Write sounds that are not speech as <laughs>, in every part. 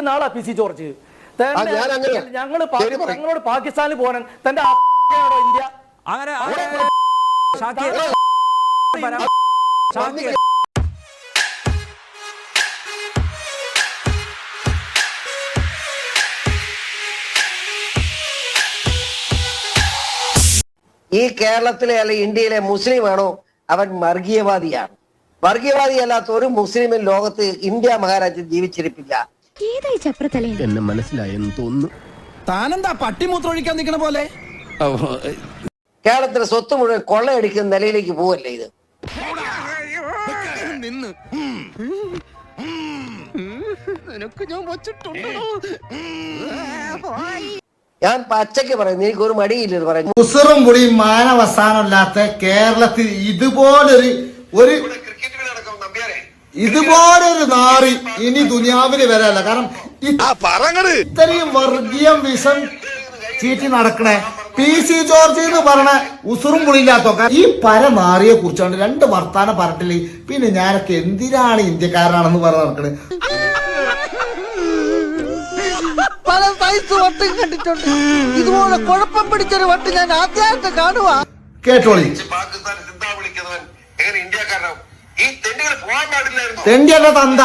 ജീവിക്കുന്ന ആളാ P C George. ഞങ്ങൾ ഞങ്ങളോട് പാകിസ്ഥാനിൽ പോകാൻ തന്റെ ഇന്ത്യ? അങ്ങനെ ഈ കേരളത്തിലെ അല്ലെ ഇന്ത്യയിലെ മുസ്ലിമാണോ അവൻ വർഗീയവാദിയാണ്. വർഗീയവാദിയല്ലാത്ത ഒരു മുസ്ലിമിൻ ലോകത്ത് ഇന്ത്യ മഹാരാജ്യം ജീവിച്ചിരിപ്പില്ല. ഏതായി ചപ്രത്തലേ എന്നെ മനസ്സിലായെന്ന് തോന്നുന്നു. താനെന്താ പട്ടിമൂത്രമൊഴിക്കാൻ നിൽക്കണ പോലെ? കേരളത്തിലെ സ്വത്ത് മുഴുവൻ കൊള്ളയടിക്കുന്ന നിലയിലേക്ക് പോവല്ലേ ഇത്? ഞാൻ പച്ചയ്ക്ക് പറയുന്നു എനിക്ക് ഒരു മടിയില്ല പറയുന്നു. ഉസറും കൂടി മാനവസാനമില്ലാത്ത കേരളത്തിൽ ഇതുപോലൊരു ഒരു ഇതുപോലൊരു നാറി ഇനി ദുനിയാവിൽ വരല്ല കാരണം ഇത്രയും വർഗീയം വിഷം ചീറ്റി നടക്കണേ. പി സി ജോർജ് എന്ന് പറഞ്ഞ ഉസുറും പുളിയില്ലാത്ത ഈ പര നാറിയെ കുറിച്ചാണ് രണ്ട് വർത്താനം പറഞ്ഞിട്ടില്ലേ. പിന്നെ ഞാനൊക്കെ എന്തിനാണ് ഇന്ത്യക്കാരനാണെന്ന് പറഞ്ഞ് നടക്കണേ? പല സൈസ് വട്ടും കണ്ടിട്ടുണ്ട്. ഇതുപോലെ കുഴപ്പം പിടിച്ചൊരു വട്ട് ഞാൻ ആദ്യമായിട്ട് കാണുവാ. കേട്ടോളി. തെണ്ടിയുടെ തന്ത.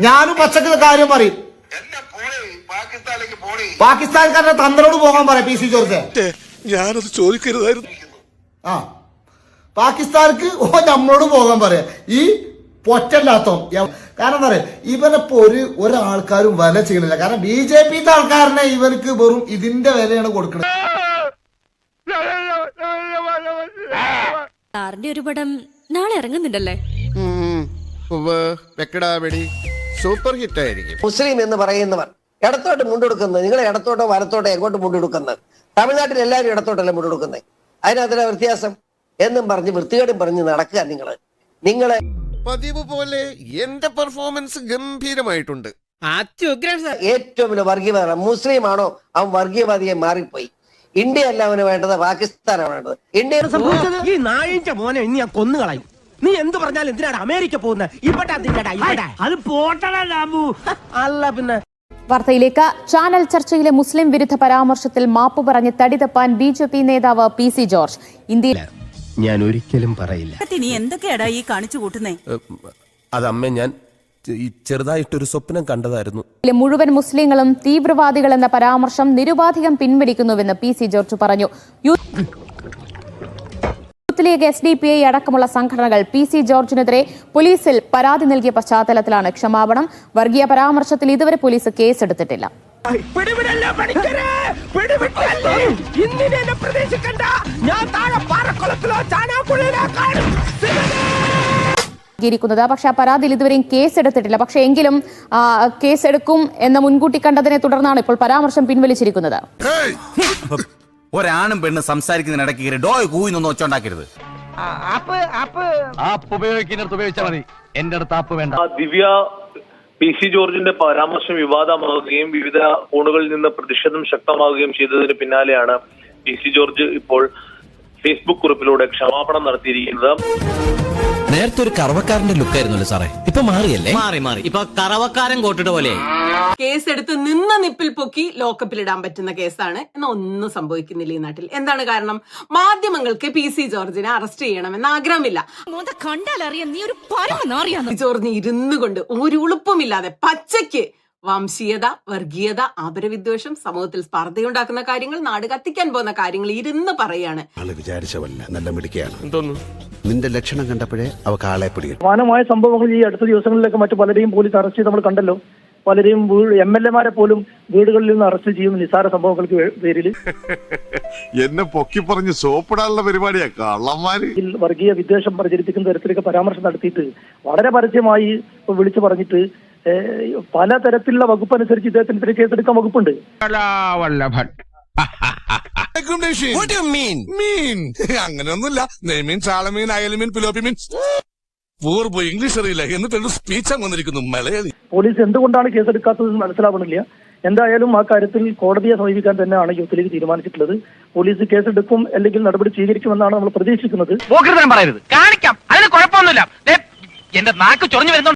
ഞാനും പച്ചക്ക് കാര്യം പറയും. പാകിസ്ഥാൻകാരുടെ തന്ത്രോട് പോകാൻ പറയാം പി സി ജോർജ്. ഞാനത് ചോദിക്കരുതായിരുന്നു. ആ. പാകിസ്ഥാൻക്ക് ഓ നമ്മളോട് പോകാൻ പറയാം. ഈ പൊറ്റല്ലാത്തോ കാരണം എന്താ പറയാ ഇവനിപ്പോ ഒരു ഒരാൾക്കാരും വില ചെയ്യണില്ല. കാരണം ബി ജെ പിത്തെ ആൾക്കാരനെ ഇവർക്ക് വെറും ഇതിന്റെ വിലയാണ് കൊടുക്കുന്നത് സാറിന്റെ ഒരു പടം നാളെ ഇറങ്ങുന്നുണ്ടല്ലേ? സൂപ്പർ ഹിറ്റ് ആയിരിക്കും മുസ്ലിം എന്ന് പറയുന്നവർ ഇടത്തോട്ട് മുണ്ടെടുക്കുന്നത് നിങ്ങൾ ഇടത്തോട്ടോ വലത്തോട്ടോ എങ്ങോട്ട് മുണ്ടെടുക്കുന്നത്? തമിഴ്നാട്ടിൽ എല്ലാവരും ഇടത്തോട്ടല്ലേ മുണ്ടെടുക്കുന്നത്? അതിനകത്തിലെ വ്യത്യാസം? എന്നും പറഞ്ഞ് വൃത്തികേടും പറഞ്ഞ് നടക്കുക നിങ്ങൾ നിങ്ങളെ പതിവ് പോലെ എന്റെ പെർഫോമൻസ് ഗംഭീരമായിട്ടുണ്ട്. ഏറ്റവും വലിയ വർഗീയവാദം മുസ്ലിം ആണോ അവൻ വർഗീയവാദിയെ മാറിപ്പോയി. ഇന്ത്യ അല്ല അവന് വേണ്ടത് പാകിസ്ഥാനാണ് വേണ്ടത്. ഇന്ത്യ ഈ നായിന്റെ മോനെ ഇനി ഞാൻ കൊന്നുകളയും നീ എന്ത് പറഞ്ഞാലും എന്തിനാണ് അമേരിക്ക പോകുന്നത് ഇവിടെ ഇവിടെ അത് പോട്ടടാ അല്ല പിന്നെ. വാർത്തയിലേക്ക്. ചാനൽ ചർച്ചയിലെ മുസ്ലിം വിരുദ്ധ പരാമർശത്തിൽ മാപ്പ് പറഞ്ഞ് തടിതപ്പാൻ ബി ജെ പി നേതാവ് പി സി ജോർജ്. ഇന്ത്യയിൽ ഞാൻ ഒരിക്കലും പറയില്ല. നീ എന്തൊക്കെയാടാ ഈ കാണിച്ചു കൂട്ടുന്നേ? അതമ്മ ഞാൻ ഈ ചെറുതായിട്ടൊരു സ്വപ്നം കണ്ടതായിരുന്നു. മുഴുവൻ മുസ്ലിങ്ങളും തീവ്രവാദികൾ എന്ന പരാമർശം നിരുപാധികം പിൻവലിക്കുന്നുവെന്ന് പി സി ജോർജ് പറഞ്ഞു. Youth league S D P I അടക്കമുള്ള സംഘടനകൾ പി സി ജോർജിനെതിരെ പോലീസിൽ പരാതി നൽകിയ പശ്ചാത്തലത്തിലാണ് ക്ഷമാപണം. വർഗീയ പരാമർശത്തിൽ ഇതുവരെ പോലീസ് കേസെടുത്തിട്ടില്ല. ഞാൻ താഴെ പാറക്കുളത്തിലോ ചാനാക്കുള്ളിലോ കാണും. നൽകിയിരിക്കുന്നത്. പക്ഷെ ആ പരാതിയിൽ ഇതുവരെയും കേസെടുത്തിട്ടില്ല. പക്ഷെ എങ്കിലും കേസ് എടുക്കും എന്ന് മുൻകൂട്ടി കണ്ടതിനെ തുടർന്നാണ് ഇപ്പോൾ പരാമർശം പിൻവലിച്ചിരിക്കുന്നത്. ഒരാണും പെണ്ണ് സംസാരിക്കുന്നതിനിടയ്ക്ക് ഡോയ് കൂയിന്നൊന്നും വെച്ചോണ്ടാക്കരുത് ഒച്ചുണ്ടാക്കരുത് എന്റെ അടുത്ത് ആപ്പ് വേണ്ട. ദിവ്യ പി സി ജോർജിന്റെ പരാമർശം വിവാദമാവുകയും വിവിധ കോണുകളിൽ നിന്ന് പ്രതിഷേധം ശക്തമാവുകയും ചെയ്തതിന് പിന്നാലെയാണ് പി സി ജോർജ് ഇപ്പോൾ ഫേസ്ബുക്ക് കുറിപ്പിലൂടെ ക്ഷമാപണം നടത്തിയിരിക്കുന്നത് നേരത്തെ ഒരു കറവക്കാരന്റെ ലുക്കായിരുന്നല്ലോ സാറേ. ഇപ്പൊ മാറിയല്ലേ? മാറി മാറി. ഇപ്പൊ കറവക്കാരൻ കോട്ടിട്ട പോലെ കേസ് എടുത്ത് നിന്ന നിപ്പിൽ പൊക്കി ലോക്കപ്പിലിടാൻ പറ്റുന്ന കേസാണ്. എന്നാൽ ഒന്നും സംഭവിക്കുന്നില്ല ഈ നാട്ടിൽ. എന്താണ് കാരണം? മാധ്യമങ്ങൾക്ക് പി സി ജോർജിനെ അറസ്റ്റ് ചെയ്യണമെന്ന് ആഗ്രഹമില്ല. കണ്ടാലറിയാം നീ ഒരു ജോർജിന് ഇരുന്നു കൊണ്ട് ഒരു ഉളുപ്പുമില്ലാതെ പച്ചയ്ക്ക് വംശീയത വർഗീയത ആപരവിദ്വേഷം സമൂഹത്തിൽ സ്പർദ്ധയുണ്ടാക്കുന്ന കാര്യങ്ങൾ നാട് കത്തിക്കാൻ പോകുന്ന കാര്യങ്ങൾ ഇരുന്ന് പറയാണ്. വിചാരിച്ചവല്ല നല്ല നിന്റെ ലക്ഷണം കണ്ടപ്പോഴേ അവ കാളെ പിടികിട്ടും. മാനമായ സംഭവങ്ങൾ ഈ അടുത്ത ദിവസങ്ങളിലൊക്കെ മറ്റു പലരെയും പോലീസ് അറസ്റ്റ് ചെയ്ത് നമ്മൾ കണ്ടല്ലോ. പലരെയും എം എൽ എമാരെ പോലും വീടുകളിൽ നിന്ന് അറസ്റ്റ് ചെയ്യും നിസാര സംഭവങ്ങൾക്ക് പേരിൽ. <laughs> എന്നെ പൊക്കി പറഞ്ഞ് സോപ്പിടാനുള്ള പരിപാടിയാ കള്ളന്മാര്. വർഗീയ വിദ്വേഷം പ്രചരിപ്പിക്കുന്ന തരത്തിലൊക്കെ പരാമർശം നടത്തിയിട്ട് വളരെ പരസ്യമായി വിളിച്ചു പറഞ്ഞിട്ട് ഏഹ്, പല തരത്തിലുള്ള വകുപ്പ് അനുസരിച്ച് ഇദ്ദേഹത്തിനെതിരെ കേസെടുക്കാൻ വകുപ്പുണ്ട്. മീൻ <laughs> അങ്ങനെയൊന്നുമില്ല. നെയ്മീൻ ചാളമീൻ അയൽമീൻ പിലോപ്പി മീൻ പൂർവ ഇംഗ്ലീഷ് അറിയില്ല. എന്നിട്ട് സ്പീച്ച് വന്നിരിക്കുന്നു. മലയാളി. പോലീസ് എന്തുകൊണ്ടാണ് കേസെടുക്കാത്തത് മനസ്സിലാവണില്ല എന്തായാലും ആ കാര്യത്തിൽ കോടതിയെ സമീപിക്കാൻ തന്നെയാണ് യൂത്ത് ലീഗ് തീരുമാനിച്ചിട്ടുള്ളത്. പോലീസ് കേസെടുക്കും അല്ലെങ്കിൽ നടപടി സ്വീകരിക്കുമെന്നാണ് നമ്മൾ പ്രതീക്ഷിക്കുന്നത്. കാണിക്കാം. അതിനെ കുഴപ്പമൊന്നുമില്ല. എന്റെ നാക്ക് ചൊറിഞ്ഞു വരുന്നു